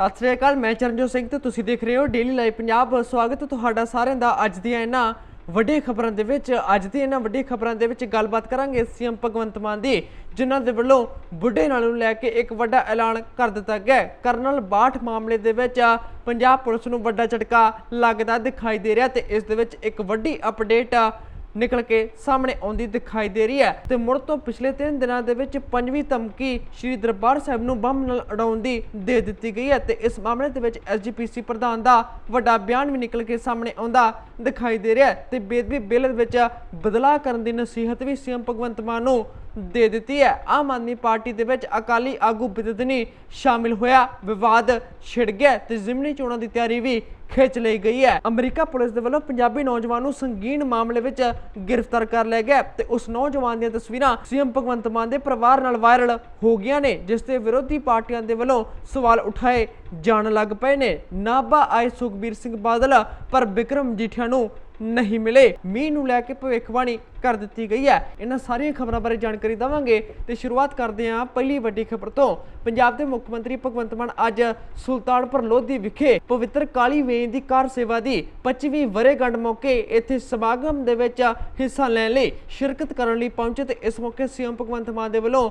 ਸਤਿ ਸ੍ਰੀ ਅਕਾਲ, ਮੈਂ ਚਰਨਜੋਤ ਸਿੰਘ ਤੇ ਤੁਸੀਂ ਦੇਖ ਰਹੇ ਹੋ ਡੇਲੀ ਲਾਈਵ ਪੰਜਾਬ ਸਵਾਗਤ ਤੁਹਾਡਾ ਸਾਰਿਆਂ ਦਾ ਅੱਜ ਦੀਆਂ ਇਹਨਾਂ ਵੱਡੀਆਂ ਖਬਰਾਂ ਦੇ ਵਿੱਚ। ਅੱਜ ਦੀ ਇਹਨਾਂ ਵੱਡੀ ਖਬਰਾਂ ਦੇ ਵਿੱਚ ਗੱਲਬਾਤ ਕਰਾਂਗੇ ਸੀਐਮ ਭਗਵੰਤ ਮਾਨ ਦੀ, ਜਿਨ੍ਹਾਂ ਦੇ ਵੱਲੋਂ ਬੁੱਢੇ ਨਾਲ ਨੂੰ ਲੈ ਕੇ ਇੱਕ ਵੱਡਾ ਐਲਾਨ ਕਰ ਦਿੱਤਾ ਗਿਆ ਕਰਨਲ ਬਾਠ ਮਾਮਲੇ ਦੇ ਵਿੱਚ ਪੰਜਾਬ ਪੁਲਿਸ ਨੂੰ ਵੱਡਾ ਝਟਕਾ ਲੱਗਦਾ ਦਿਖਾਈ ਦੇ ਰਿਹਾ ਤੇ ਇਸ ਦੇ ਵਿੱਚ ਇੱਕ ਵੱਡੀ ਅਪਡੇਟ ਨਿਕਲ ਕੇ ਸਾਹਮਣੇ ਆਉਂਦੀ ਦਿਖਾਈ ਦੇ ਰਹੀ ਹੈ ਤੇ ਮੁੜ ਤੋਂ ਪਿਛਲੇ 3 ਦਿਨਾਂ ਦੇ ਵਿੱਚ ਪੰਜਵੀਂ ਧਮਕੀ ਸ਼੍ਰੀ ਦਰਬਾਰ ਸਾਹਿਬ ਨੂੰ ਬੰਬ ਨਾਲ ਉਡਾਉਣ ਦੀ ਦੇ ਦਿੱਤੀ ਗਈ ਹੈ ਤੇ ਇਸ ਮਾਮਲੇ ਦੇ ਵਿੱਚ ਐਸਜੀਪੀਸੀ ਪ੍ਰਧਾਨ ਦਾ ਵੱਡਾ ਬਿਆਨ ਵੀ ਨਿਕਲ ਕੇ ਸਾਹਮਣੇ ਆਉਂਦਾ ਦਿਖਾਈ ਦੇ ਰਿਹਾ ਹੈ ਤੇ ਬੇਦਬੀ ਬਿੱਲ ਵਿੱਚ ਬਦਲਾਅ ਕਰਨ ਦੀ ਨਸੀਹਤ ਵੀ ਸੀਐਮ ਭਗਵੰਤ ਮਾਨ ਨੂੰ ਦੇ ਦਿੱਤੀ ਹੈ। ਆਮ ਆਦਮੀ ਪਾਰਟੀ ਦੇ ਵਿੱਚ ਅਕਾਲੀ ਆਗੂ ਬਿਦਦਨੀ ਸ਼ਾਮਿਲ ਹੋਇਆ। ਵਿਵਾਦ ਛਿੜ ਗਿਆ ਤੇ ਜ਼ਿਮਨੀ ਚੋਣਾਂ ਦੀ ਤਿਆਰੀ ਵੀ ਖਿੱਚ ਲਈ ਗਈ ਹੈ। ਅਮਰੀਕਾ ਪੁਲਿਸ ਦੇ ਵੱਲੋਂ ਪੰਜਾਬੀ ਨੌਜਵਾਨ ਨੂੰ ਸੰਗੀਨ ਮਾਮਲੇ ਵਿੱਚ ਗ੍ਰਿਫਤਾਰ ਕਰ ਲਿਆ ਗਿਆ ਤੇ ਉਸ ਨੌਜਵਾਨ ਦੀਆਂ ਤਸਵੀਰਾਂ ਸੀਐਮ ਭਗਵੰਤ ਮਾਨ ਦੇ ਪਰਿਵਾਰ ਨਾਲ ਵਾਇਰਲ ਹੋ ਗਈਆਂ ਨੇ, ਜਿਸ ਤੇ ਵਿਰੋਧੀ ਪਾਰਟੀਆਂ ਦੇ ਵੱਲੋਂ ਸਵਾਲ ਉਠਾਏ ਜਾਣ ਲੱਗ ਪਏ ਨੇ। ਨਾਭਾ ਆਏ ਸੁਖਬੀਰ ਸਿੰਘ ਬਾਦਲ ਪਰ ਵਿਕਰਮ ਜੀਠਿਆ ਨੂੰ ਨਹੀਂ ਮਿਲੇ। ਮੀਂਹ ਨੂੰ ਲੈ ਕੇ ਭਵਿੱਖਬਾਣੀ ਕਰ ਦਿੱਤੀ ਗਈ ਹੈ। ਇਹਨਾਂ ਸਾਰੀਆਂ ਖਬਰਾਂ ਬਾਰੇ ਜਾਣਕਾਰੀ ਦਵਾਂਗੇ ਤੇ ਸ਼ੁਰੂਆਤ ਕਰਦੇ ਹਾਂ ਪਹਿਲੀ ਵੱਡੀ ਖਬਰ ਤੋਂ। ਪੰਜਾਬ ਦੇ ਮੁੱਖ ਮੰਤਰੀ ਭਗਵੰਤ ਮਾਨ ਅੱਜ ਸੁਲਤਾਨਪੁਰ ਲੋਧੀ ਵਿਖੇ ਪਵਿੱਤਰ ਕਾਲੀ ਵੇਈਂ ਦੀ ਕਾਰ ਸੇਵਾ ਦੀ 25ਵੀਂ ਵਰੇਗੰਢ ਮੌਕੇ ਇੱਥੇ ਸਮਾਗਮ ਦੇ ਵਿੱਚ ਹਿੱਸਾ ਲੈਣ ਲਈ ਸ਼ਿਰਕਤ ਕਰਨ ਲਈ ਪਹੁੰਚੇ ਤੇ ਇਸ ਮੌਕੇ ਸੀਐਮ ਭਗਵੰਤ ਮਾਨ ਦੇ ਵੱਲੋਂ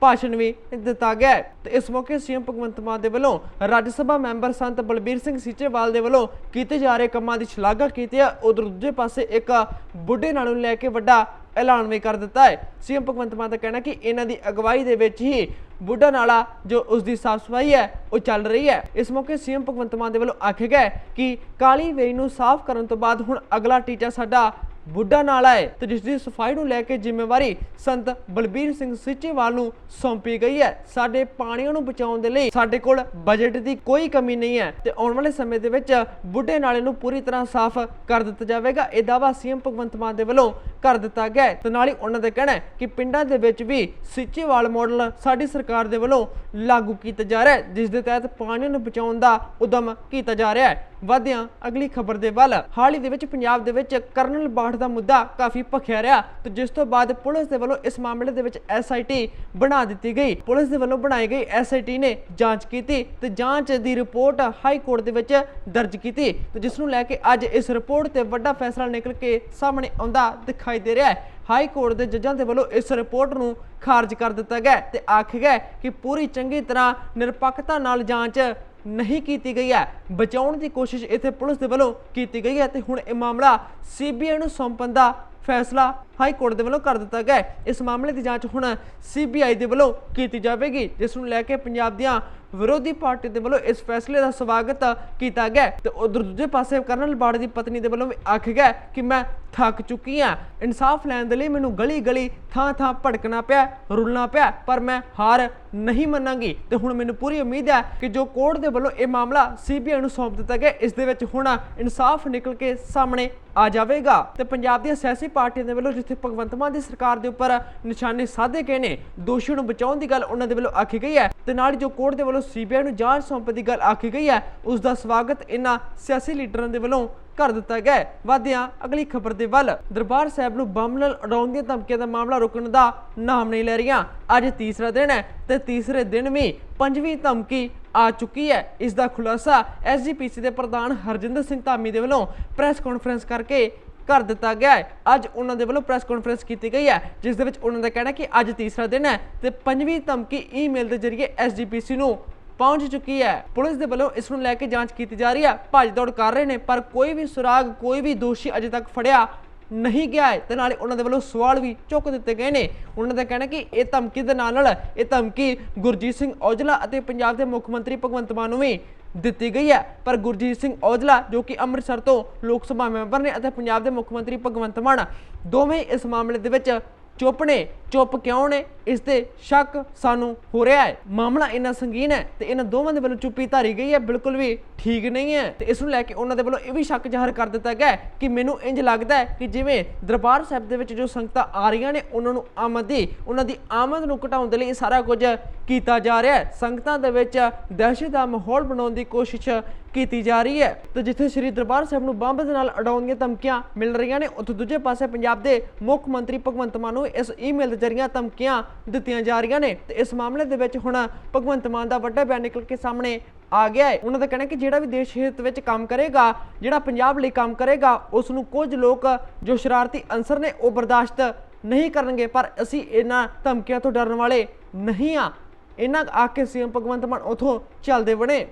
ਭਾਸ਼ਣ ਵੀ ਦਿੱਤਾ ਗਿਆ ਹੈ। ਤੇ ਇਸ ਮੌਕੇ ਸੀਐਮ ਭਗਵੰਤ ਮਾਨ ਦੇ ਵੱਲੋਂ ਰਾਜ ਸਭਾ ਮੈਂਬਰ ਸੰਤ ਬਲਬੀਰ ਸਿੰਘ ਸੀਚੇਵਾਲ ਦੇ ਵੱਲੋਂ ਕੀਤੇ ਜਾ ਰਹੇ ਕੰਮਾਂ ਦੀ ਸ਼ਲਾਘਾ ਕੀਤੀ ਹੈ। ਉਧਰ ਦੂਜੇ ਪਾਸੇ ਇੱਕ ਬੁੱਢੇ ਨਾਲ ਨੂੰ ਲੈ ਕੇ ਵੱਡਾ ਐਲਾਨ ਵੀ ਕਰ ਦਿੱਤਾ ਹੈ। ਸੀਐਮ ਭਗਵੰਤ ਮਾਨ ਦਾ ਕਹਿਣਾ ਕਿ ਇਹਨਾਂ ਦੀ ਅਗਵਾਈ ਦੇ ਵਿੱਚ ਹੀ ਬੁੱਢਾ ਨਾਲਾ ਜੋ ਉਸ ਦੀ ਸਾਫ਼ ਸਫ਼ਾਈ ਹੈ, ਉਹ ਚੱਲ ਰਹੀ ਹੈ। ਇਸ ਮੌਕੇ ਸੀਐਮ ਭਗਵੰਤ ਮਾਨ ਦੇ ਵੱਲੋਂ ਆਖਿਆ ਗਿਆ ਹੈ ਕਿ ਕਾਲੀ ਵੇਈ ਨੂੰ ਸਾਫ਼ ਕਰਨ ਤੋਂ ਬਾਅਦ ਹੁਣ ਅਗਲਾ ਟੀਚਾ ਸਾਡਾ ਬੁੱਢਾ ਨਾਲਾ ਹੈ ਤੇ ਜਿਸ ਦੀ ਸਫ਼ਾਈ ਨੂੰ ਲੈ ਕੇ ਜ਼ਿੰਮੇਵਾਰੀ ਸੰਤ ਬਲਬੀਰ ਸਿੰਘ ਸਿੱਚੇਵਾਲ ਨੂੰ ਸੌਂਪੀ ਗਈ ਹੈ। ਸਾਡੇ ਪਾਣੀਆਂ ਨੂੰ ਬਚਾਉਣ ਦੇ ਲਈ ਸਾਡੇ ਕੋਲ ਬਜਟ ਦੀ ਕੋਈ ਕਮੀ ਨਹੀਂ ਹੈ ਤੇ ਆਉਣ ਵਾਲੇ ਸਮੇਂ ਦੇ ਵਿੱਚ ਬੁੱਢੇ ਨਾਲੇ ਨੂੰ ਪੂਰੀ ਤਰ੍ਹਾਂ ਸਾਫ਼ ਕਰ ਦਿੱਤਾ ਜਾਵੇਗਾ। ਇਹ ਦਾਅਵਾ ਸੀਐਮ ਭਗਵੰਤ ਮਾਨ ਦੇ ਵੱਲੋਂ ਕਰ ਦਿੱਤਾ ਗਿਆ ਹੈ ਤੇ ਨਾਲ ਹੀ ਉਹਨਾਂ ਦਾ ਕਹਿਣਾ ਹੈ ਕਿ ਪਿੰਡਾਂ ਦੇ ਵਿੱਚ ਵੀ ਸਿੱਚੇਵਾਲ ਮਾਡਲ ਸਾਡੀ ਸਰਕਾਰ ਦੇ ਵੱਲੋਂ ਲਾਗੂ ਕੀਤਾ ਜਾ ਰਿਹਾ ਹੈ, ਜਿਸ ਦੇ ਤਹਿਤ ਪਾਣੀ ਨੂੰ ਬਚਾਉਣ ਦਾ ਉਦਮ ਕੀਤਾ ਜਾ ਰਿਹਾ ਹੈ। ਵਧਿਆਂ ਅਗਲੀ ਖਬਰ ਦੇ ਵੱਲ। ਹਾਲ ਹੀ ਦੇ ਵਿੱਚ ਪੰਜਾਬ ਦੇ ਵਿੱਚ ਕਰਨਲ ਬਾਠ ਦਾ ਮੁੱਦਾ ਕਾਫੀ ਭਖਿਆ ਰਿਹਾ ਤੇ ਜਿਸ ਤੋਂ ਬਾਅਦ ਪੁਲਿਸ ਦੇ ਵੱਲੋਂ ਇਸ ਮਾਮਲੇ ਦੇ ਵਿੱਚ ਐਸਆਈਟੀ ਬਣਾ ਦਿੱਤੀ ਗਈ। ਪੁਲਿਸ ਦੇ ਵੱਲੋਂ ਬਣਾਈ ਗਈ ਐਸਆਈਟੀ ਨੇ ਜਾਂਚ ਕੀਤੀ ਤੇ ਜਾਂਚ ਦੀ ਰਿਪੋਰਟ ਹਾਈ ਕੋਰਟ ਦੇ ਵਿੱਚ ਦਰਜ ਕੀਤੀ ਤੇ ਜਿਸ ਨੂੰ ਲੈ ਕੇ ਅੱਜ ਇਸ ਰਿਪੋਰਟ ਤੇ ਵੱਡਾ ਫੈਸਲਾ ਨਿਕਲ ਕੇ ਸਾਹਮਣੇ ਆਉਂਦਾ ਦਿਖਾਈ ਦੇ ਰਿਹਾ ਹੈ। ਹਾਈ ਕੋਰਟ ਦੇ ਜੱਜਾਂ ਦੇ ਵੱਲੋਂ ਇਸ ਰਿਪੋਰਟ ਨੂੰ ਖਾਰਜ ਕਰ ਦਿੱਤਾ ਗਿਆ ਹੈ ਤੇ ਆਖਿਆ ਗਿਆ ਕਿ ਪੂਰੀ ਚੰਗੀ ਤਰ੍ਹਾਂ ਨਿਰਪੱਖਤਾ ਨਾਲ ਜਾਂਚ ਨਹੀਂ ਕੀਤੀ ਗਈ ਹੈ। ਬਚਾਉਣ ਦੀ ਕੋਸ਼ਿਸ਼ ਇੱਥੇ ਪੁਲਿਸ ਦੇ ਵੱਲੋਂ ਕੀਤੀ ਗਈ ਹੈ ਤੇ ਹੁਣ ਇਹ ਮਾਮਲਾ ਸੀਬੀਆਈ ਨੂੰ ਸੌਂਪਣ ਦਾ ਫੈਸਲਾ ਹਾਈ ਕੋਰਟ ਦੇ ਵੱਲੋਂ ਕਰ ਦਿੱਤਾ ਗਿਆ ਇਸ ਮਾਮਲੇ ਦੀ ਜਾਂਚ ਹੁਣ ਸੀਬੀਆਈ ਦੇ ਵੱਲੋਂ ਕੀਤੀ ਜਾਵੇਗੀ, ਜਿਸ ਨੂੰ ਲੈ ਕੇ ਪੰਜਾਬ ਦੀਆਂ ਵਿਰੋਧੀ ਪਾਰਟੀ ਦੇ ਵੱਲੋਂ ਇਸ ਫੈਸਲੇ ਦਾ ਸਵਾਗਤ ਕੀਤਾ ਗਿਆ ਹੈ। ਤੇ ਉਧਰ ਦੂਜੇ ਪਾਸੇ ਕਰਨਲ ਬਾੜ ਦੀ ਪਤਨੀ ਦੇ ਵੱਲੋਂ ਵੀ ਆਖਿਆ ਗਿਆ ਕਿ ਮੈਂ ਥੱਕ ਚੁੱਕੀ ਹਾਂ। ਇਨਸਾਫ ਲੈਣ ਦੇ ਲਈ ਮੈਨੂੰ ਗਲੀ ਗਲੀ ਥਾਂ ਥਾਂ ਭਟਕਣਾ ਪਿਆ, ਰੁਲਣਾ ਪਿਆ, ਪਰ ਮੈਂ ਹਾਰ ਨਹੀਂ ਮੰਨਾਂਗੀ। ਤੇ ਹੁਣ ਮੈਨੂੰ ਪੂਰੀ ਉਮੀਦ ਹੈ ਕਿ ਜੋ ਕੋਰਟ ਦੇ ਵੱਲੋਂ ਇਹ ਮਾਮਲਾ ਸੀਬੀਆਈ ਨੂੰ ਸੌਂਪ ਦਿੱਤਾ ਗਿਆ, ਇਸ ਦੇ ਵਿੱਚ ਹੁਣ ਇਨਸਾਫ ਨਿਕਲ ਕੇ ਸਾਹਮਣੇ ਆ ਜਾਵੇਗਾ। ਤੇ ਪੰਜਾਬ ਦੀਆਂ ਸਿਆਸੀ ਪਾਰਟੀਆਂ ਦੇ ਵੱਲੋਂ ਜਿੱਥੇ ਭਗਵੰਤ ਮਾਨ ਦੀ ਸਰਕਾਰ ਦੇ ਉੱਪਰ ਨਿਸ਼ਾਨੇ ਸਾਧੇ ਗਏ ਨੇ ਦੋਸ਼ੀ ਨੂੰ ਬਚਾਉਣ ਦੀ ਗੱਲ ਉਹਨਾਂ ਦੇ ਵੱਲੋਂ ਆਖੀ ਗਈ ਹੈ। ਤੇ ਨਾਲ ਜੋ ਕੋਰਟ ਦੇ ਵੱਲੋਂ ਸੀਬੀਆਈ ਨੂੰ ਜਾਂਚ ਸੌਂਪਣ ਦੀ ਗੱਲ ਆਖੀ ਗਈ ਹੈ, ਉਸ ਦਾ ਸਵਾਗਤ ਇਹਨਾਂ ਸਿਆਸੀ ਲੀਡਰਾਂ ਦੇ ਵੱਲੋਂ ਕਰ ਦਿੱਤਾ ਗਿਆ ਹੈ। ਅਗਲੀ ਖਬਰ ਦੇ ਵੱਲ, ਦਰਬਾਰ ਸਾਹਿਬ ਨੂੰ ਬੰਬ ਨਾਲ ਉਡਾਉਣ ਦੀਆਂ ਧਮਕੀਆਂ ਦਾ ਮਾਮਲਾ ਰੁਕਣ ਦਾ ਨਾਮ ਨਹੀਂ ਲੈ ਰਹੀਆਂ। ਅੱਜ ਤੀਸਰਾ ਦਿਨ ਹੈ ਤੇ ਤੀਸਰੇ ਦਿਨ ਵੀ ਪੰਜਵੀਂ ਧਮਕੀ ਆ ਚੁੱਕੀ ਹੈ। ਇਸ ਦਾ ਖੁਲਾਸਾ ਐਸਜੀਪੀਸੀ ਦੇ ਪ੍ਰਧਾਨ ਹਰਜਿੰਦਰ ਸਿੰਘ ਧਾਮੀ ਦੇ ਵੱਲੋਂ ਪ੍ਰੈਸ ਕਾਨਫਰੰਸ ਕਰਕੇ ਕਰ ਦਿੱਤਾ ਗਿਆ ਹੈ। ਅੱਜ ਉਹਨਾਂ ਦੇ ਵੱਲੋਂ ਪ੍ਰੈਸ ਕਾਨਫਰੰਸ ਕੀਤੀ ਗਈ ਹੈ, ਜਿਸ ਦੇ ਵਿੱਚ ਉਹਨਾਂ ਦਾ ਕਹਿਣਾ ਕਿ ਅੱਜ ਤੀਸਰਾ ਦਿਨ ਹੈ ਤੇ ਪੰਜਵੀਂ ਧਮਕੀ ਈਮੇਲ ਦੇ ਜ਼ਰੀਏ ਐਸਜੀਪੀਸੀ ਨੂੰ ਪਹੁੰਚ ਚੁੱਕੀ ਹੈ। ਪੁਲਿਸ ਦੇ ਵੱਲੋਂ ਇਸ ਨੂੰ ਲੈ ਕੇ ਜਾਂਚ ਕੀਤੀ ਜਾ ਰਹੀ ਹੈ। ਭੱਜ ਦੌੜ ਕਰ ਰਹੇ ਨੇ, ਪਰ ਕੋਈ ਵੀ ਸੁਰਾਗ, ਕੋਈ ਵੀ ਦੋਸ਼ੀ ਅਜੇ ਤੱਕ ਫੜਿਆ ਨਹੀਂ ਗਿਆ ਹੈ। ਤੇ ਨਾਲੇ ਉਹਨਾਂ ਦੇ ਵੱਲੋਂ ਸਵਾਲ ਵੀ ਚੁੱਕ ਦਿੱਤੇ ਗਏ ਨੇ। ਉਹਨਾਂ ਦਾ ਕਹਿਣਾ ਕਿ ਇਹ ਧਮਕੀ ਦੇ ਨਾਲ ਨਾਲ ਇਹ ਧਮਕੀ ਗੁਰਜੀਤ ਸਿੰਘ ਔਜਲਾ ਅਤੇ ਪੰਜਾਬ ਦੇ ਮੁੱਖ ਮੰਤਰੀ ਭਗਵੰਤ ਮਾਨ ਨੂੰ ਵੀ ਦਿੱਤੀ ਗਈ ਹੈ। ਪਰ ਗੁਰਜੀਤ ਸਿੰਘ ਔਜਲਾ, ਜੋ ਕਿ ਅੰਮ੍ਰਿਤਸਰ ਤੋਂ ਲੋਕ ਸਭਾ ਮੈਂਬਰ ਨੇ ਅਤੇ ਪੰਜਾਬ ਦੇ ਮੁੱਖ ਮੰਤਰੀ ਭਗਵੰਤ ਮਾਨ, ਦੋਵੇਂ ਇਸ ਮਾਮਲੇ ਦੇ ਵਿੱਚ ਚੁੱਪ ਨੇ, ਚੁੱਪ ਕਿਉਂ ਨੇ? ਇਸ ਤੇ ਸ਼ੱਕ ਸਾਨੂੰ ਹੋ ਰਿਹਾ ਹੈ। ਮਾਮਲਾ ਇੰਨਾ ਸੰਗੀਨ ਹੈ ਤੇ ਇਹਨਾਂ ਦੋਵਾਂ ਦੇ ਵੱਲੋਂ ਚੁੱਪੀ ਧਾਰੀ ਗਈ ਹੈ, ਬਿਲਕੁਲ ਵੀ ਠੀਕ ਨਹੀਂ ਹੈ। ਤੇ ਇਸ ਨੂੰ ਲੈ ਕੇ ਉਹਨਾਂ ਦੇ ਵੱਲੋਂ ਇਹ ਵੀ ਸ਼ੱਕ ਜ਼ਾਹਰ ਕਰ ਦਿੱਤਾ ਗਿਆ ਕਿ ਮੈਨੂੰ ਇੰਜ ਲੱਗਦਾ ਹੈ ਕਿ ਜਿਵੇਂ ਦਰਬਾਰ ਸਾਹਿਬ ਦੇ ਵਿੱਚ ਜੋ ਸੰਗਤਾਂ ਆ ਰਹੀਆਂ ਨੇ, ਉਹਨਾਂ ਨੂੰ ਆਮਦ ਦੀ ਉਹਨਾਂ ਦੀ ਆਮਦ ਨੂੰ ਘਟਾਉਣ ਦੇ ਲਈ ਸਾਰਾ ਕੁਝ ਕੀਤਾ ਜਾ ਰਿਹਾ ਹੈ। ਸੰਗਤਾਂ ਦੇ ਵਿੱਚ ਦਹਿਸ਼ਤ ਦਾ ਮਾਹੌਲ ਬਣਾਉਣ ਦੀ ਕੋਸ਼ਿਸ਼ ਕੀਤੀ ਜਾ ਰਹੀ ਹੈ। ਤੇ ਜਿੱਥੇ ਸ੍ਰੀ ਦਰਬਾਰ ਸਾਹਿਬ ਨੂੰ ਬੰਬ ਦੇ ਨਾਲ ਉਡਾਉਣ ਦੀਆਂ ਧਮਕੀਆਂ ਮਿਲ ਰਹੀਆਂ ਨੇ, ਉੱਥੇ ਦੂਜੇ ਪਾਸੇ ਪੰਜਾਬ ਦੇ ਮੁੱਖ ਮੰਤਰੀ ਭਗਵੰਤ ਮਾਨ ਨੂੰ ਇਸ ਈਮੇਲ ਦੇ ਜ਼ਰੀਏ ਧਮਕੀਆਂ ਦਿੱਤੀਆਂ ਜਾ ਰਹੀਆਂ ਨੇ। ਤੇ ਇਸ ਮਾਮਲੇ ਦੇ ਵਿੱਚ ਹੁਣ ਭਗਵੰਤ ਮਾਨ ਦਾ ਵੱਡਾ ਬਿਆਨ ਨਿਕਲ ਕੇ ਸਾਹਮਣੇ ਆ ਗਿਆ ਹੈ। ਉਹਨਾਂ ਦਾ ਕਹਿਣਾ ਕਿ ਜਿਹੜਾ ਵੀ ਦੇਸ਼ ਹਿੱਤ ਵਿੱਚ ਕੰਮ ਕਰੇਗਾ, ਜਿਹੜਾ ਪੰਜਾਬ ਲਈ ਕੰਮ ਕਰੇਗਾ ਉਸ ਨੂੰ ਕੁਝ ਲੋਕ ਜੋ ਸ਼ਰਾਰਤੀ ਅੰਸਰ ਨੇ, ਉਹ ਬਰਦਾਸ਼ਤ ਨਹੀਂ ਕਰਨਗੇ। ਪਰ ਅਸੀਂ ਇਹਨਾਂ ਧਮਕੀਆਂ ਤੋਂ ਡਰਨ ਵਾਲੇ ਨਹੀਂ ਆ ਇਹਨਾਂ ਆ ਕੇ ਸੀਐਮ ਭਗਵੰਤ ਮਾਨ ਉਥੋਂ ਚੱਲਦੇ ਬਣੇ।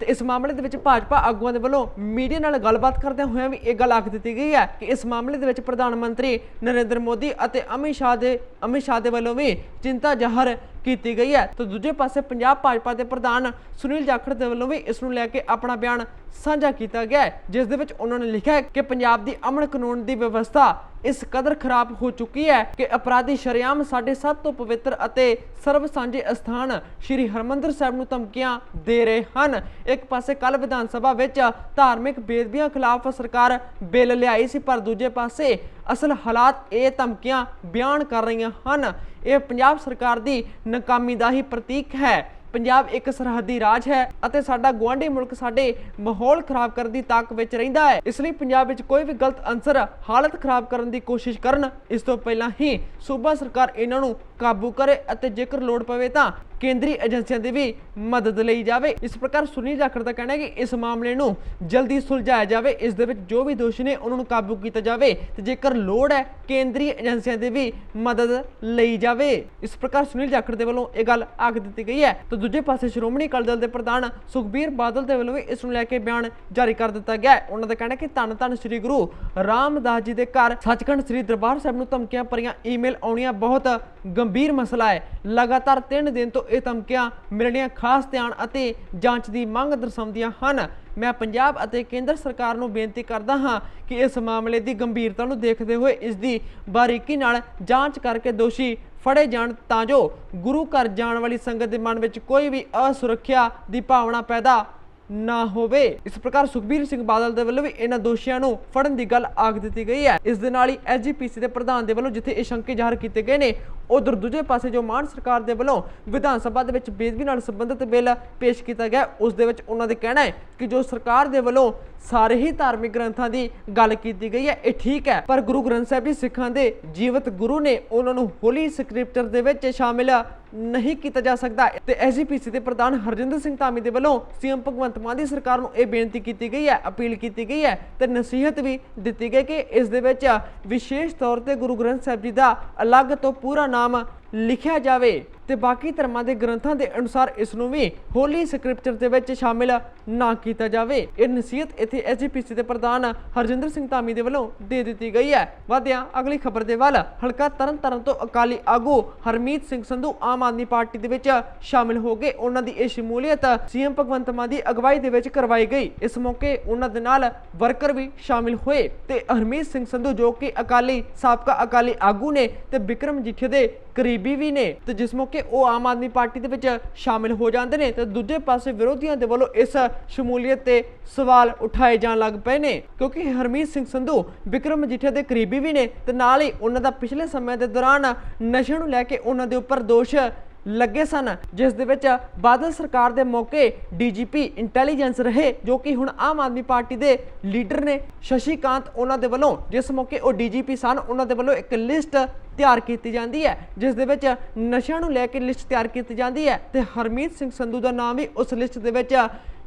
ਤੇ ਇਸ ਮਾਮਲੇ ਦੇ ਵਿੱਚ ਭਾਜਪਾ ਆਗੂਆਂ ਦੇ ਵੱਲੋਂ ਮੀਡੀਆ ਨਾਲ ਗੱਲਬਾਤ ਕਰਦਿਆਂ ਹੋਇਆਂ ਵੀ ਇਹ ਗੱਲ ਆਖ ਦਿੱਤੀ ਗਈ ਹੈ ਕਿ ਇਸ ਮਾਮਲੇ ਦੇ ਵਿੱਚ ਪ੍ਰਧਾਨ ਮੰਤਰੀ ਨਰਿੰਦਰ ਮੋਦੀ ਅਤੇ ਅਮਿਤ ਸ਼ਾਹ ਦੇ ਅਮਿਤ ਸ਼ਾਹ ਦੇ ਵੱਲੋਂ ਵੀ ਚਿੰਤਾ ਜ਼ਾਹਰ ਕੀਤੀ ਗਈ ਹੈ। ਤਾਂ ਦੂਜੇ ਪਾਸੇ ਪੰਜਾਬ ਭਾਜਪਾ ਦੇ ਪ੍ਰਧਾਨ ਸੁਨੀਲ ਜਾਖੜ ਦੇ ਵੱਲੋਂ ਵੀ ਇਸ ਨੂੰ ਲੈ ਕੇ ਆਪਣਾ ਬਿਆਨ ਸਾਂਝਾ ਕੀਤਾ ਗਿਆ ਜਿਸ ਦੇ ਵਿੱਚ ਉਹਨਾਂ ਨੇ ਲਿਖਿਆ ਕਿ ਪੰਜਾਬ ਦੀ ਅਮਨ ਕਾਨੂੰਨ ਦੀ ਵਿਵਸਥਾ ਇਸ ਕਦਰ ਖਰਾਬ ਹੋ ਚੁੱਕੀ ਹੈ ਕਿ ਅਪਰਾਧੀ ਸ਼ਰੇਆਮ ਸਾਡੇ ਸਭ ਤੋਂ ਪਵਿੱਤਰ ਅਤੇ ਸਰਬ ਸਾਂਝੇ ਅਸਥਾਨ ਸ੍ਰੀ ਹਰਮੰਦਰ ਸਾਹਿਬ ਨੂੰ ਧਮਕੀਆਂ ਦੇ ਰਹੇ ਹਨ। ਇੱਕ ਪਾਸੇ ਕੱਲ ਵਿਧਾਨ ਸਭਾ ਵਿੱਚ ਧਾਰਮਿਕ ਬੇਦਬੀਆਂ ਖਿਲਾਫ ਸਰਕਾਰ ਬਿੱਲ ਲਿਆਈ ਸੀ, ਪਰ ਦੂਜੇ ਪਾਸੇ ਅਸਲ ਹਾਲਾਤ ਇਹ ਧਮਕੀਆਂ ਬਿਆਨ ਕਰ ਰਹੀਆਂ ਹਨ। ਇਹ ਪੰਜਾਬ ਸਰਕਾਰ ਦੀ ਨਾਕਾਮੀ ਦਾ ਹੀ ਪ੍ਰਤੀਕ ਹੈ। ਪੰਜਾਬ ਇੱਕ ਸਰਹੱਦੀ ਰਾਜ ਹੈ ਅਤੇ ਸਾਡਾ ਗੁਆਂਢੀ ਮੁਲਕ ਸਾਡੇ ਮਾਹੌਲ ਖਰਾਬ ਕਰਨ ਦੀ ਤਾਕ ਵਿੱਚ ਰਹਿੰਦਾ ਹੈ। ਇਸ ਲਈ ਪੰਜਾਬ ਵਿੱਚ ਕੋਈ ਵੀ ਗਲਤ ਅੰਸਰ ਹਾਲਤ ਖਰਾਬ ਕਰਨ ਦੀ ਕੋਸ਼ਿਸ਼ ਕਰਨ, ਇਸ ਤੋਂ ਪਹਿਲਾਂ ਹੀ ਸੂਬਾ ਸਰਕਾਰ ਇਹਨਾਂ ਨੂੰ ਕਾਬੂ ਕਰੇ ਅਤੇ ਜੇਕਰ ਲੋੜ ਪਵੇ ਤਾਂ ਕੇਂਦਰੀ ਏਜੰਸੀਆਂ ਦੀ ਵੀ ਮਦਦ ਲਈ ਜਾਵੇ। ਇਸ ਪ੍ਰਕਾਰ ਸੁਨੀਲ ਜਾਖੜ ਦਾ ਕਹਿਣਾ ਹੈ ਕਿ ਇਸ ਮਾਮਲੇ ਨੂੰ ਜਲਦੀ ਸੁਲਝਾਇਆ ਜਾਵੇ। ਇਸ ਦੇ ਵਿੱਚ ਜੋ ਵੀ ਦੋਸ਼ੀ ਨੇ, ਉਹਨਾਂ ਨੂੰ ਕਾਬੂ ਕੀਤਾ ਜਾਵੇ ਤੇ ਜੇਕਰ ਲੋੜ ਹੈ, ਕੇਂਦਰੀ ਏਜੰਸੀਆਂ ਦੀ ਵੀ ਮਦਦ ਲਈ ਜਾਵੇ। ਇਸ ਪ੍ਰਕਾਰ ਸੁਨੀਲ ਜਾਖੜ ਦੇ ਵੱਲੋਂ ਇਹ ਗੱਲ ਆਖ ਦਿੱਤੀ ਗਈ ਹੈ। ਤਾਂ ਦੂਜੇ ਪਾਸੇ ਸ਼੍ਰੋਮਣੀ ਅਕਾਲੀ ਦਲ ਦੇ ਪ੍ਰਧਾਨ ਸੁਖਬੀਰ ਬਾਦਲ ਦੇ ਵੱਲੋਂ ਵੀ ਇਸ ਨੂੰ ਲੈ ਕੇ ਬਿਆਨ ਜਾਰੀ ਕਰ ਦਿੱਤਾ ਗਿਆ ਹੈ। ਉਹਨਾਂ ਦਾ ਕਹਿਣਾ ਹੈ ਕਿ ਧੰਨ ਧੰਨ ਸ੍ਰੀ ਗੁਰੂ ਰਾਮਦਾਸ ਜੀ ਦੇ ਘਰ ਸੱਚਖੰਡ ਸ੍ਰੀ ਦਰਬਾਰ ਸਾਹਿਬ ਨੂੰ ਧਮਕੀਆਂ ਭਰੀਆਂ ਈਮੇਲ ਆਉਣੀਆਂ ਬਹੁਤ ਗੰਭੀਰ ਮਸਲਾ ਹੈ। ਲਗਾਤਾਰ 3 ਦਿਨ ਤੋਂ ਇਹ ਧਮਕੀਆਂ ਮਿਲਣੀਆਂ ਖਾਸ ਧਿਆਨ ਅਤੇ ਜਾਂਚ ਦੀ ਮੰਗ ਦਰਸਾਉਂਦੀਆਂ ਹਨ। ਮੈਂ ਪੰਜਾਬ ਅਤੇ ਕੇਂਦਰ ਸਰਕਾਰ ਨੂੰ ਬੇਨਤੀ ਕਰਦਾ ਹਾਂ ਕਿ ਇਸ ਮਾਮਲੇ ਦੀ ਗੰਭੀਰਤਾ ਨੂੰ ਦੇਖਦੇ ਹੋਏ ਇਸ ਦੀ ਬਾਰੀਕੀ ਨਾਲ ਜਾਂਚ ਕਰਕੇ ਦੋਸ਼ੀ ਫੜੇ ਜਾਣ ਤਾਂ ਜੋ ਗੁਰੂ ਘਰ ਜਾਣ ਵਾਲੀ ਸੰਗਤ ਦੇ ਮਨ ਵਿੱਚ ਕੋਈ ਵੀ ਅਸੁਰੱਖਿਆ ਦੀ ਭਾਵਨਾ ਪੈਦਾ ਨਾ ਹੋਵੇ। ਇਸ ਪ੍ਰਕਾਰ ਸੁਖਬੀਰ ਸਿੰਘ ਬਾਦਲ ਦੇ ਵੱਲੋਂ ਵੀ ਇਹਨਾਂ ਦੋਸ਼ੀਆਂ ਨੂੰ ਫੜਨ ਦੀ ਗੱਲ ਆਖ ਦਿੱਤੀ ਗਈ ਹੈ। ਇਸ ਦੇ ਨਾਲ ਹੀ ਐਸਜੀਪੀਸੀ ਦੇ ਪ੍ਰਧਾਨ ਦੇ ਵੱਲੋਂ ਜਿੱਥੇ ਇਹ ਸ਼ੰਕੇ ਜ਼ਾਹਰ ਕੀਤੇ ਗਏ ਨੇ, ਉਧਰ ਦੂਜੇ ਪਾਸੇ ਜੋ ਮਾਨ ਸਰਕਾਰ ਦੇ ਵੱਲੋਂ ਵਿਧਾਨ ਸਭਾ ਦੇ ਵਿੱਚ ਬੇਦਬੀ ਨਾਲ ਸੰਬੰਧਿਤ ਬਿੱਲ ਪੇਸ਼ ਕੀਤਾ ਗਿਆ, ਉਸ ਦੇ ਵਿੱਚ ਉਹਨਾਂ ਦੇ ਕਹਿਣਾ ਹੈ ਕਿ ਜੋ ਸਰਕਾਰ ਦੇ ਵੱਲੋਂ ਸਾਰੇ ਹੀ ਧਾਰਮਿਕ ਗ੍ਰੰਥਾਂ ਦੀ ਗੱਲ ਕੀਤੀ ਗਈ ਹੈ, ਇਹ ਠੀਕ ਹੈ। ਪਰ ਗੁਰੂ ਗ੍ਰੰਥ ਸਾਹਿਬ ਜੀ ਸਿੱਖਾਂ ਦੇ ਜੀਵਤ ਗੁਰੂ ਨੇ ਉਹਨਾਂ ਨੂੰ ਹੋਲੀ ਸਕ੍ਰਿਪਚਰ ਦੇ ਵਿੱਚ ਸ਼ਾਮਿਲ ਨਹੀਂ ਕੀਤਾ ਜਾ ਸਕਦਾ। ਤੇ ਐਸਜੀਪੀਸੀ ਦੇ ਪ੍ਰਧਾਨ ਹਰਜਿੰਦਰ ਸਿੰਘ ਧਾਮੀ ਦੇ ਵੱਲੋਂ ਸੀਐਮ ਭਗਵੰਤ ਮਾਨ ਦੀ ਸਰਕਾਰ ਨੂੰ ਇਹ ਬੇਨਤੀ ਕੀਤੀ ਗਈ ਹੈ, ਅਪੀਲ ਕੀਤੀ ਗਈ ਹੈ ਤੇ ਨਸੀਹਤ ਵੀ ਦਿੱਤੀ ਗਈ ਕਿ ਇਸ ਦੇ ਵਿੱਚ ਵਿਸ਼ੇਸ਼ ਤੌਰ ਤੇ ਗੁਰੂ ਗ੍ਰੰਥ ਸਾਹਿਬ ਜੀ ਦਾ ਅਲੱਗ ਤੋਂ ਪੂਰਾ ਨਾਮ ਲਿਖਿਆ ਜਾਵੇ ਤੇ ਬਾਕੀ ਧਰਮਾਂ ਦੇ ਗ੍ਰੰਥਾਂ ਦੇ ਅਨੁਸਾਰ ਇਸ ਨੂੰ ਵੀ ਹੋਲੀ ਸਕ੍ਰਿਪਚਰ ਦੇ ਵਿੱਚ ਸ਼ਾਮਿਲ ਨਾ ਕੀਤਾ ਜਾਵੇ। ਇਹ ਨਸੀਹਤ ਇੱਥੇ ਐਸਜੀਪੀਸੀ ਦੇ ਪ੍ਰਧਾਨ ਹਰਜਿੰਦਰ ਸਿੰਘ ਧਾਮੀ ਦੇ ਵੱਲੋਂ ਦੇ ਦਿੱਤੀ ਗਈ ਹੈ। ਵਧਿਆ, ਅਗਲੀ ਖਬਰ ਦੇ ਵੱਲ ਹਲਕਾ ਤਰਨਤਾਰਨ ਤੋਂ ਅਕਾਲੀ ਆਗੂ ਹਰਮੀਤ ਸਿੰਘ ਸੰਧੂ ਆਮ ਆਦਮੀ ਪਾਰਟੀ ਦੇ ਵਿੱਚ ਸ਼ਾਮਿਲ ਹੋ ਗਏ। ਉਹਨਾਂ ਦੀ ਇਹ ਸ਼ਮੂਲੀਅਤ ਸੀਐਮ ਭਗਵੰਤ ਮਾਨ ਦੀ ਅਗਵਾਈ ਦੇ ਵਿੱਚ ਕਰਵਾਈ ਗਈ। ਇਸ ਮੌਕੇ ਉਹਨਾਂ ਦੇ ਨਾਲ ਵਰਕਰ ਵੀ ਸ਼ਾਮਿਲ ਹੋਏ ਤੇ ਹਰਮੀਤ ਸਿੰਘ ਸੰਧੂ ਜੋ ਕਿ ਅਕਾਲੀ ਸਾਬਕਾ ਅਕਾਲੀ ਆਗੂ ਨੇ ਤੇ ਵਿਕਰਮ ਜੀਠੇ ਦੇ ਕਰੀਬੀ ਵੀ ਨੇ ਤੇ ਜਿਸ ਮੌਕੇ ਉਹ ਆਮ ਆਦਮੀ ਪਾਰਟੀ ਦੇ ਵਿੱਚ ਸ਼ਾਮਿਲ ਹੋ ਜਾਂਦੇ ਨੇ ਤੇ ਦੂਜੇ ਪਾਸੇ ਵਿਰੋਧੀਆਂ ਦੇ ਵੱਲੋਂ ਇਸ ਸ਼ਮੂਲੀਅਤ ਤੇ ਸਵਾਲ ਉਠਾਏ ਜਾਣ ਲੱਗ ਪਏ ਨੇ, ਕਿਉਂਕਿ ਹਰਮੀਤ ਸਿੰਘ ਸੰਧੂ, ਵਿਕਰਮ ਮਜੀਠੀਆ ਦੇ ਕਰੀਬੀ ਵੀ ਨੇ ਤੇ ਨਾਲ ਹੀ ਉਹਨਾਂ ਦਾ ਪਿਛਲੇ ਸਮੇਂ ਦੇ ਦੌਰਾਨ ਨਸ਼ੇ ਨੂੰ ਲੈ ਕੇ ਉਹਨਾਂ ਦੇ ਉੱਪਰ ਦੋਸ਼ ਲੱਗੇ ਸਨ, ਜਿਸ ਦੇ ਵਿੱਚ ਬਾਦਲ ਸਰਕਾਰ ਦੇ ਮੌਕੇ ਡੀਜੀਪੀ ਇੰਟੈਲੀਜੈਂਸ ਰਹੇ, ਜੋ ਕਿ ਹੁਣ ਆਮ ਆਦਮੀ ਪਾਰਟੀ ਦੇ ਲੀਡਰ ਨੇ। ਸ਼ਸ਼ੀ ਕਾਂਤ ਉਹਨਾਂ ਦੇ ਵੱਲੋਂ, ਜਿਸ ਮੌਕੇ ਉਹ ਡੀਜੀਪੀ ਸਨ, ਉਹਨਾਂ ਦੇ ਵੱਲੋਂ ਇੱਕ ਲਿਸਟ ਤਿਆਰ ਕੀਤੀ ਜਾਂਦੀ ਹੈ, ਜਿਸ ਦੇ ਵਿੱਚ ਨਸ਼ਿਆਂ ਨੂੰ ਲੈ ਕੇ ਲਿਸਟ ਤਿਆਰ ਕੀਤੀ ਜਾਂਦੀ ਹੈ ਤੇ ਹਰਮੀਤ ਸਿੰਘ ਸੰਧੂ ਦਾ ਨਾਮ ਵੀ ਉਸ ਲਿਸਟ ਦੇ ਵਿੱਚ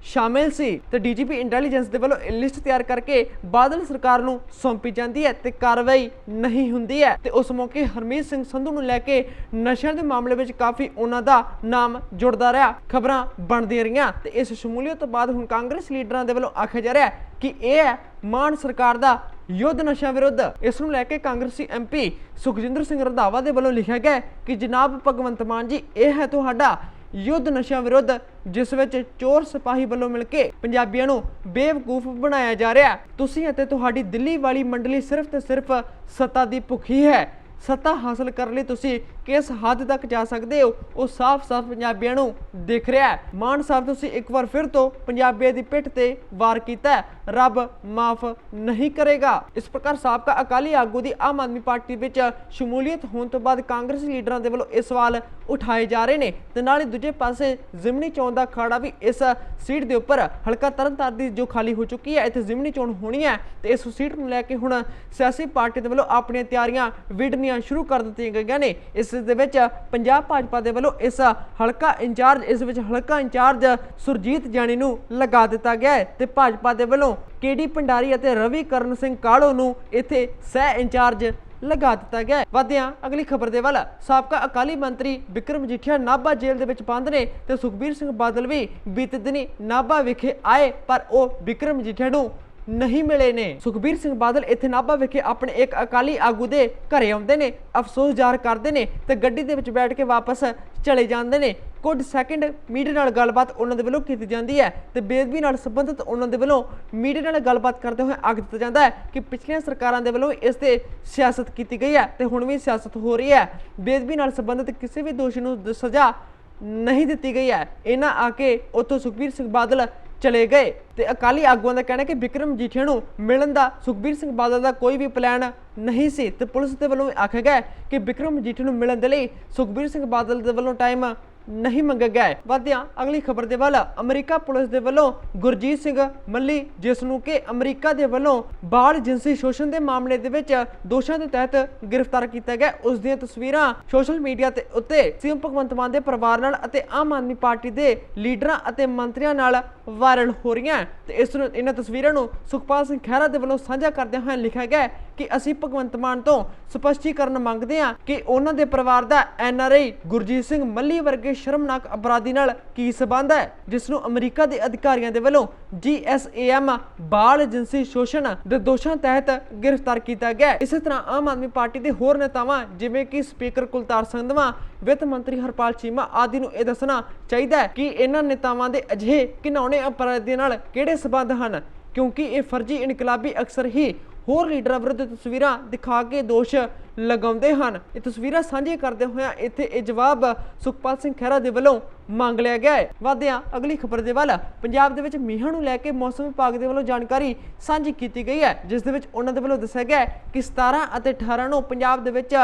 ਸ਼ਾਮਿਲ ਸੀ ਤੇ ਡੀਜੀਪੀ ਇੰਟੈਲੀਜੈਂਸ ਦੇ ਵੱਲੋਂ ਲਿਸਟ ਤਿਆਰ ਕਰਕੇ ਬਾਦਲ ਸਰਕਾਰ ਨੂੰ ਸੌਂਪੀ ਜਾਂਦੀ ਹੈ ਤੇ ਕਾਰਵਾਈ ਨਹੀਂ ਹੁੰਦੀ ਹੈ। ਤੇ ਉਸ ਮੌਕੇ ਹਰਮੀਤ ਸਿੰਘ ਸੰਧੂ ਨੂੰ ਲੈ ਕੇ ਨਸ਼ਿਆਂ ਦੇ ਮਾਮਲੇ ਵਿੱਚ ਕਾਫੀ ਉਹਨਾਂ ਦਾ ਨਾਮ ਜੁੜਦਾ ਰਿਹਾ, ਖਬਰਾਂ ਬਣਦੀਆਂ ਰਹੀਆਂ। ਤੇ ਇਸ ਸ਼ਮੂਲੀਅਤ ਤੋਂ ਬਾਅਦ ਹੁਣ ਕਾਂਗਰਸ ਲੀਡਰਾਂ ਦੇ ਵੱਲੋਂ ਆਖਿਆ ਜਾ ਰਿਹਾ ਕਿ ਇਹ ਹੈ ਮਾਨ ਸਰਕਾਰ ਦਾ ਯੁੱਧ ਨਸ਼ਾ ਵਿਰੁੱਧ। ਇਸ ਨੂੰ ਲੈ ਕੇ ਕਾਂਗਰਸੀ ਐਮਪੀ ਸੁਖਜਿੰਦਰ ਸਿੰਘ ਰੰਧਾਵਾ ਦੇ ਵੱਲੋਂ ਲਿਖਿਆ ਗਿਆ ਕਿ ਜਨਾਬ ਭਗਵੰਤ ਮਾਨ ਜੀ, ਇਹ ਹੈ ਤੁਹਾਡਾ ਯੁੱਧ ਨਸ਼ਿਆਂ ਵਿਰੁੱਧ, ਜਿਸ ਵਿੱਚ ਚੋਰ ਸਿਪਾਹੀ ਵੱਲੋਂ ਮਿਲ ਕੇ ਪੰਜਾਬੀਆਂ ਨੂੰ ਬੇਵਕੂਫ ਬਣਾਇਆ ਜਾ ਰਿਹਾ ਤੁਸੀਂ ਅਤੇ ਤੁਹਾਡੀ ਦਿੱਲੀ ਵਾਲੀ ਮੰਡਲੀ ਸਿਰਫ ਤੇ ਸਿਰਫ ਸੱਤਾ ਦੀ ਭੁੱਖੀ ਹੈ। ਸੱਤਾ ਹਾਸਲ ਕਰਨ ਲਈ ਤੁਸੀਂ ਕਿਸ ਹੱਦ ਤੱਕ ਜਾ ਸਕਦੇ ਹੋ? ਉਹ ਸਾਫ਼-ਸਾਫ਼ ਪੰਜਾਬੀਆਂ ਨੂੰ ਦਿਖ ਰਿਹਾ ਹੈ। ਮਾਨ ਸਾਹਿਬ, ਤੁਸੀਂ ਇੱਕ ਵਾਰ ਫਿਰ ਤੋਂ ਪੰਜਾਬੀਆਂ ਦੀ ਪਿੱਠ ਤੇ ਵਾਰ ਕੀਤਾ ਰੱਬ ਮਾਫ ਨਹੀਂ ਕਰੇਗਾ। ਇਸ ਪ੍ਰਕਾਰ ਸਾਬਕਾ ਅਕਾਲੀ ਆਗੂ ਦੀ ਆਮ ਆਦਮੀ ਪਾਰਟੀ ਵਿੱਚ ਸ਼ਮੂਲੀਅਤ ਹੋਣ ਤੋਂ ਬਾਅਦ ਕਾਂਗਰਸੀ ਲੀਡਰਾਂ ਦੇ ਵੱਲੋਂ ਇਹ ਸਵਾਲ ਉਠਾਏ ਜਾ ਰਹੇ ਨੇ। ਤੇ ਨਾਲ ਹੀ ਦੂਜੇ ਪਾਸੇ ਜ਼ਿਮਨੀ ਚੋਣ ਦਾ ਖਾੜਾ ਵੀ ਇਸ ਸੀਟ ਦੇ ਉੱਪਰ ਹਲਕਾ ਤਰਨਤਾਰਨ ਦੀ ਜੋ ਖਾਲੀ ਹੋ ਚੁੱਕੀ ਹੈ, ਇੱਥੇ ਜ਼ਿਮਨੀ ਚੋਣ ਹੋਣੀ ਹੈ। ਤੇ ਇਸ ਸੀਟ ਨੂੰ ਲੈ ਕੇ ਹੁਣ ਸਿਆਸੀ ਪਾਰਟੀ ਦੇ ਵੱਲੋਂ ਆਪਣੀਆਂ ਤਿਆਰੀਆਂ ਵਿਡਨੀਆਂ ਸਰਗਰਮੀਆਂ ਸ਼ੁਰੂ ਕਰ ਦਿੱਤੀਆਂ ਗਈਆਂ ਨੇ। ਇਸ ਦੇ ਵਿੱਚ ਪੰਜਾਬ ਭਾਜਪਾ ਦੇ ਵੱਲੋਂ ਇਸ ਹਲਕਾ ਇੰਚਾਰਜ, ਇਸ ਵਿੱਚ ਹਲਕਾ ਇੰਚਾਰਜ ਸੁਰਜੀਤ ਜਾਨੀ ਨੂੰ ਲਗਾ ਦਿੱਤਾ ਗਿਆ ਹੈ ਤੇ ਭਾਜਪਾ ਦੇ ਵੱਲੋਂ ਕੇਡੀ ਭੰਡਾਰੀ ਅਤੇ ਰਵੀ ਕਰਨ ਸਿੰਘ ਕਾਲੋ ਨੂੰ ਇੱਥੇ ਸਹਿ ਇੰਚਾਰਜ ਲਗਾ ਦਿੱਤਾ ਗਿਆ ਹੈ। ਵਧਿਆਂ ਅਗਲੀ ਖਬਰ ਦੇ ਵੱਲ, ਸਾਬਕਾ ਅਕਾਲੀ ਮੰਤਰੀ ਵਿਕਰਮ ਜੀਠੀਆ ਨਾਭਾ ਜੇਲ੍ਹ ਦੇ ਵਿੱਚ ਬੰਦ ਨੇ ਤੇ ਸੁਖਬੀਰ ਸਿੰਘ ਬਾਦਲ ਵੀ ਬੀਤੇ ਦਿਨੀ ਨਾਭਾ ਵਿਖੇ ਆਏ, ਪਰ ਉਹ ਵਿਕਰਮ ਜੀਠੀਆ ਨੂੰ ਨਹੀਂ ਮਿਲੇ ਨੇ। ਸੁਖਬੀਰ ਸਿੰਘ ਬਾਦਲ ਇੱਥੇ ਨਾਭਾ ਵਿਖੇ ਆਪਣੇ ਇੱਕ ਅਕਾਲੀ ਆਗੂ ਦੇ ਘਰੇ ਆਉਂਦੇ ਨੇ, ਅਫਸੋਸ ਜ਼ਾਹਰ ਕਰਦੇ ਨੇ ਤੇ ਗੱਡੀ ਦੇ ਵਿੱਚ ਬੈਠ ਕੇ ਵਾਪਸ ਚਲੇ ਜਾਂਦੇ ਨੇ। ਕੁਝ ਸੈਕਿੰਡ ਮੀਡੀਆ ਨਾਲ ਗੱਲਬਾਤ ਉਹਨਾਂ ਦੇ ਵੱਲੋਂ ਕੀਤੀ ਜਾਂਦੀ ਹੈ ਤੇ ਬੇਦਬੀ ਨਾਲ ਸੰਬੰਧਿਤ ਉਹਨਾਂ ਦੇ ਵੱਲੋਂ ਮੀਡੀਆ ਨਾਲ ਗੱਲਬਾਤ ਕਰਦੇ ਹੋਏ ਆਖ ਦਿੱਤਾ ਜਾਂਦਾ ਹੈ ਕਿ ਪਿਛਲੀਆਂ ਸਰਕਾਰਾਂ ਦੇ ਵੱਲੋਂ ਇਸ ਤੇ ਸਿਆਸਤ ਕੀਤੀ ਗਈ ਹੈ ਤੇ ਹੁਣ ਵੀ ਸਿਆਸਤ ਹੋ ਰਹੀ ਹੈ। ਬੇਦਬੀ ਨਾਲ ਸੰਬੰਧਿਤ ਕਿਸੇ ਵੀ ਦੋਸ਼ੀ ਨੂੰ ਸਜ਼ਾ ਨਹੀਂ ਦਿੱਤੀ ਗਈ ਹੈ। ਇਹਨਾਂ ਆ ਕੇ ਉੱਥੋਂ ਸੁਖਬੀਰ ਸਿੰਘ ਬਾਦਲ ਚਲੇ ਗਏ ਤੇ ਅਕਾਲੀ ਆਗੂਆਂ ਦਾ ਕਹਿਣਾ ਹੈ ਕਿ ਵਿਕਰਮ ਜੀਠੀਆ ਨੂੰ ਮਿਲਣ ਦਾ, ਸੁਖਬੀਰ ਸਿੰਘ ਬਾਦਲ ਦਾ ਕੋਈ ਵੀ ਪਲਾਨ ਨਹੀਂ ਸੀ ਤੇ ਪੁਲਿਸ ਦੇ ਵੱਲੋਂ ਆਖਿਆ ਗਿਆ ਕਿ ਵਿਕਰਮ ਜੀਠੀਆ ਨੂੰ ਮਿਲਣ ਦੇ ਲਈ ਸੁਖਬੀਰ ਸਿੰਘ ਬਾਦਲ ਦੇ ਵੱਲੋਂ ਟਾਈਮ ਨਹੀਂ ਮੰਗਿਆ ਗਿਆ ਹੈ। ਅਗਲੀ ਖਬਰ ਦੇ ਵੱਲ ਅਮਰੀਕਾ ਪੁਲਿਸ ਦੇ ਵੱਲੋਂ ਗੁਰਜੀਤ ਸਿੰਘ ਮੱਲੀ, ਜਿਸ ਨੂੰ ਕਿ ਅਮਰੀਕਾ ਦੇ ਵੱਲੋਂ ਬਾਲ ਜਿੰਸੀ ਸ਼ੋਸ਼ਣ ਦੇ ਮਾਮਲੇ ਦੇ ਵਿੱਚ ਦੋਸ਼ਾਂ ਦੇ ਤਹਿਤ ਗ੍ਰਿਫਤਾਰ ਕੀਤਾ ਗਿਆ, ਉਸ ਦੀਆਂ ਤਸਵੀਰਾਂ ਸੋਸ਼ਲ ਮੀਡੀਆ ਤੇ ਉੱਤੇ ਸੀਐਮ ਭਗਵੰਤ ਮਾਨ ਦੇ ਪਰਿਵਾਰ ਨਾਲ ਅਤੇ ਆਮ ਆਦਮੀ ਪਾਰਟੀ ਦੇ ਲੀਡਰਾਂ ਅਤੇ ਮੰਤਰੀਆਂ ਨਾਲ ਵਾਇਰਲ ਹੋ ਰਹੀਆਂ ਤੇ ਇਸ ਨੂੰ ਇਹਨਾਂ ਤਸਵੀਰਾਂ ਨੂੰ ਸੁਖਪਾਲ ਸਿੰਘ ਖਹਿਰਾ ਦੇ ਵੱਲੋਂ ਸਾਂਝਾ ਕਰਦਿਆਂ ਹੋਇਆਂ ਲਿਖਿਆ ਗਿਆ ਕਿ ਅਸੀਂ ਭਗਵੰਤ ਮਾਨ ਤੋਂ ਸਪਸ਼ਟੀਕਰਨ ਮੰਗਦੇ ਹਾਂ ਕਿ ਉਹਨਾਂ ਦੇ ਪਰਿਵਾਰ ਦਾ ਐਨਆਰਆਈ ਗੁਰਜੀਤ ਸਿੰਘ ਮੱਲੀ ਵਰਗੇ ਸ਼ਰਮਨਾਕ ਅਪਰਾਧੀ ਨਾਲ ਕੀ ਸਬੰਧ ਹੈ, ਜਿਸ ਨੂੰ ਅਮਰੀਕਾ ਦੇ ਅਧਿਕਾਰੀਆਂ ਦੇ ਵੱਲੋਂ ਜੀਐਸਏਐਮ ਬਾਲ ਜਿੰਸੀ ਸ਼ੋਸ਼ਣ ਦੇ ਦੋਸ਼ਾਂ ਤਹਿਤ ਗ੍ਰਿਫਤਾਰ ਕੀਤਾ ਗਿਆ ਇਸੇ ਤਰ੍ਹਾਂ ਆਮ ਆਦਮੀ ਪਾਰਟੀ ਦੇ ਹੋਰ ਨੇਤਾਵਾਂ, ਜਿਵੇਂ ਕਿ ਸਪੀਕਰ ਕੁਲਤਾਰ ਸੰਧਵਾ ਵਿੱਤ ਮੰਤਰੀ ਹਰਪਾਲ ਚੀਮਾ ਆਦਿ ਨੂੰ ਇਹ ਦੱਸਣਾ ਚਾਹੀਦਾ ਹੈ ਕਿ ਇਹਨਾਂ ਨੇਤਾਵਾਂ ਦੇ ਅਜਿਹੇ ਘਿਨੌਣੇ ਅਪਰਾਧੀਆਂ ਨਾਲ ਕਿਹੜੇ ਸਬੰਧ ਹਨ? ਕਿਉਂਕਿ ਇਹ ਫਰਜ਼ੀ ਇਨਕਲਾਬੀ ਅਕਸਰ ਹੀ ਹੋਰ ਲੀਡਰਾਂ ਵਿਰੁੱਧ ਤਸਵੀਰਾਂ ਦਿਖਾ ਕੇ ਦੋਸ਼ ਲਗਾਉਂਦੇ ਹਨ। ਇਹ ਤਸਵੀਰਾਂ ਸਾਂਝੀਆਂ ਕਰਦੇ ਹੋਇਆ ਇੱਥੇ ਇਹ ਜਵਾਬ ਸੁਖਪਾਲ ਸਿੰਘ ਖਹਿਰਾ ਦੇ ਵੱਲੋਂ ਮੰਗ ਲਿਆ ਗਿਆ ਹੈ। ਵਾਦਿਆਂ ਅਗਲੀ ਖਬਰ ਦੇ ਵੱਲ ਪੰਜਾਬ ਦੇ ਵਿੱਚ ਮੀਂਹਾਂ ਨੂੰ ਲੈ ਕੇ ਮੌਸਮ ਵਿਭਾਗ ਦੇ ਵੱਲੋਂ ਜਾਣਕਾਰੀ ਸਾਂਝੀ ਕੀਤੀ ਗਈ ਹੈ, ਜਿਸ ਦੇ ਵਿੱਚ ਉਹਨਾਂ ਦੇ ਵੱਲੋਂ ਦੱਸਿਆ ਗਿਆ ਹੈ ਕਿ 17 ਅਤੇ 18 ਨੂੰ ਪੰਜਾਬ ਦੇ ਵਿੱਚ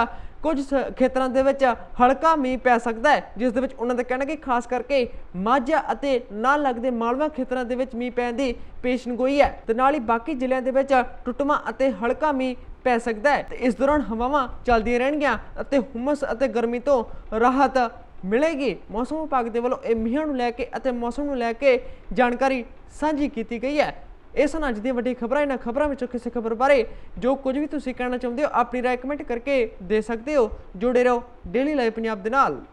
ਕੁਝ ਸ- ਖੇਤਰਾਂ ਦੇ ਵਿੱਚ ਹਲਕਾ ਮੀਂਹ ਪੈ ਸਕਦਾ ਹੈ, ਜਿਸ ਦੇ ਵਿੱਚ ਉਹਨਾਂ ਦਾ ਕਹਿਣਾ ਕਿ ਖਾਸ ਕਰਕੇ ਮਾਝਾ ਅਤੇ ਨਾਲ ਲੱਗਦੇ ਮਾਲਵਾ ਖੇਤਰਾਂ ਦੇ ਵਿੱਚ ਮੀਂਹ ਪੈਣ ਦੀ ਪੇਸ਼ਨਗੋਈ ਹੈ। ਤੇ ਨਾਲ ਹੀ ਬਾਕੀ ਜ਼ਿਲ੍ਹਿਆਂ ਦੇ ਵਿੱਚ ਟੁੱਟਵਾਂ ਅਤੇ ਹਲਕਾ ਮੀਂਹ ਪੈ ਸਕਦਾ ਹੈ। ਤੇ ਇਸ ਦੌਰਾਨ ਹਵਾਵਾਂ ਚੱਲਦੀਆਂ ਰਹਿਣਗੀਆਂ ਅਤੇ ਹੁਮਸ ਅਤੇ ਗਰਮੀ ਤੋਂ ਰਾਹਤ ਮਿਲੇਗੀ। ਮੌਸਮ ਵਿਭਾਗ ਦੇ ਵੱਲੋਂ ਇਹ ਮੀਂਹਾਂ ਨੂੰ ਲੈ ਕੇ ਅਤੇ ਮੌਸਮ ਨੂੰ ਲੈ ਕੇ ਜਾਣਕਾਰੀ ਸਾਂਝੀ ਕੀਤੀ ਗਈ ਹੈ। ਇਹ ਸਨ ਅੱਜ ਦੀਆਂ ਵੱਡੀ ਖਬਰਾਂ। ਇਹਨਾਂ ਖਬਰਾਂ ਵਿੱਚੋਂ ਕਿਸੇ ਖਬਰ ਬਾਰੇ ਜੋ ਕੁਝ ਵੀ ਤੁਸੀਂ ਕਹਿਣਾ ਚਾਹੁੰਦੇ ਹੋ, ਆਪਣੀ ਰਾਏ ਕਮੈਂਟ ਕਰਕੇ ਦੇ ਸਕਦੇ ਹੋ। ਜੁੜੇ ਰਹੋ ਡੇਲੀ ਲਾਈਵ ਪੰਜਾਬ ਦੇ ਨਾਲ।